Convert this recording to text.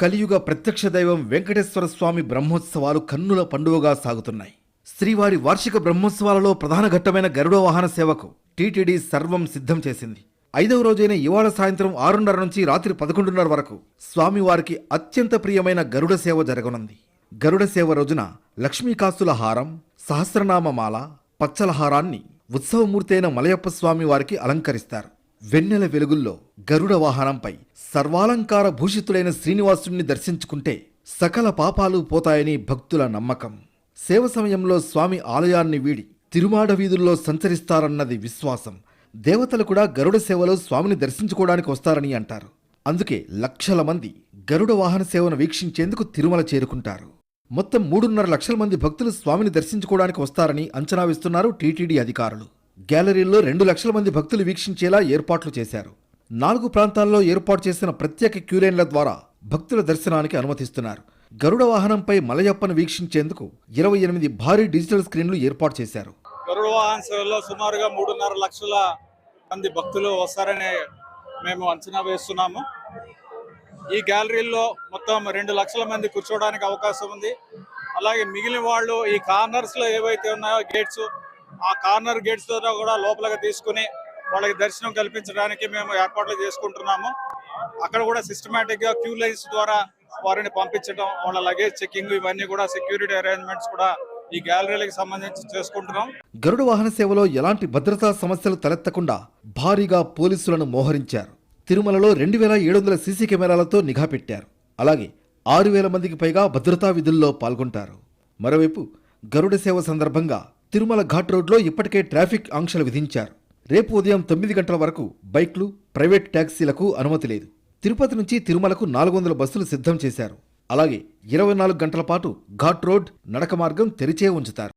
కలియుగ ప్రత్యక్ష దైవం వెంకటేశ్వర స్వామి బ్రహ్మోత్సవాలు కన్నుల పండుగగా సాగుతున్నాయి. శ్రీవారి వార్షిక బ్రహ్మోత్సవాలలో ప్రధాన ఘట్టమైన గరుడ వాహన సేవకు టీటీడీ సర్వం సిద్ధం చేసింది. ఐదవ రోజైన ఇవాళ సాయంత్రం ఆరున్నర నుంచి రాత్రి పదకొండున్నర వరకు స్వామివారికి అత్యంత ప్రియమైన గరుడ సేవ జరగనుంది. గరుడ సేవ రోజున లక్ష్మీకాస్తుల హారం సహస్రనామమాల పచ్చల హారాన్ని ఉత్సవమూర్తి అయిన మలయప్ప స్వామి వారికి అలంకరిస్తారు. వెన్నెల వెలుగుల్లో గరుడ వాహనంపై సర్వాలంకార భూషితుడైన శ్రీనివాసుణ్ణి దర్శించుకుంటే సకల పాపాలు పోతాయని భక్తుల నమ్మకం. సేవ సమయంలో స్వామి ఆలయాన్ని వీడి తిరుమాడ వీధుల్లో సంచరిస్తారన్నది విశ్వాసం. దేవతలు కూడా గరుడ సేవలో స్వామిని దర్శించుకోవడానికి వస్తారని అంటారు. అందుకే లక్షల మంది గరుడ వాహన సేవను వీక్షించేందుకు తిరుమల చేరుకుంటారు. మొత్తం మూడున్నర లక్షల మంది భక్తులు స్వామిని దర్శించుకోవడానికి వస్తారని అంచనా వేస్తున్నారు టీటీడీ అధికారులు. గ్యాలరీల్లో రెండు లక్షల మంది భక్తులు వీక్షించేలా ఏర్పాట్లు చేశారు. నాలుగు ప్రాంతాల్లో ఏర్పాటు చేసిన ప్రత్యేక క్యూలైన్ల ద్వారా భక్తుల దర్శనానికి అనుమతిస్తున్నారు. గరుడ వాహనంపై మలయప్పను వీక్షించేందుకు ఇరవై ఎనిమిది భారీ డిజిటల్ స్క్రీన్లు ఏర్పాటు చేశారు. గరుడ వాహన సేవలో సుమారుగా మూడున్నర లక్షల మంది భక్తులు వస్తారని మేము అంచనా వేస్తున్నాము. ఈ గ్యాలరీల్లో మొత్తం రెండు లక్షల మంది కూర్చోవడానికి అవకాశం ఉంది. అలాగే మిగిలిన వాళ్ళు ఈ కార్నర్స్లో ఏవైతే ఉన్నాయో గేట్స్ ఆ కార్నర్ గేట్స్ ద్వారా కూడా లోపలికి తీసుకుని వాళ్ళకి దర్శనం కల్పించడానికి మేము ఏర్పాట్లు చేసుకుంటున్నాము. అక్కడ కూడా సిస్టమేటిక్గా క్యూ లైన్స్ ద్వారా వారిని పంపించడం వాళ్ళ లగేజ్ చెకింగ్ ఇవన్నీ కూడా సెక్యూరిటీ అరేంజ్మెంట్స్ కూడా ఈ గ్యాలరీలకు సంబంధించి చేసుకుంటున్నాం. గరుడ వాహన సేవలో ఎలాంటి భద్రతా సమస్యలు తలెత్తకుండా భారీగా పోలీసులను మోహరించారు. తిరుమలలో రెండు వేల ఏడు వందల సీసీ కెమెరాలతో నిఘా పెట్టారు. అలాగే ఆరు వేల మందికి పైగా భద్రతా విధుల్లో పాల్గొంటారు. మరోవైపు గరుడ సేవ సందర్భంగా తిరుమల ఘాట్ రోడ్లో ఇప్పటికే ట్రాఫిక్ ఆంక్షలు విధించారు. రేపు ఉదయం తొమ్మిది గంటల వరకు బైక్లు ప్రైవేట్ ట్యాక్సీలకు అనుమతి లేదు. తిరుపతి నుంచి తిరుమలకు నాలుగు వందల బస్సులు సిద్ధం చేశారు. అలాగే ఇరవై నాలుగు గంటల పాటు ఘాట్ రోడ్ నడక మార్గం తెరిచే ఉంచుతారు.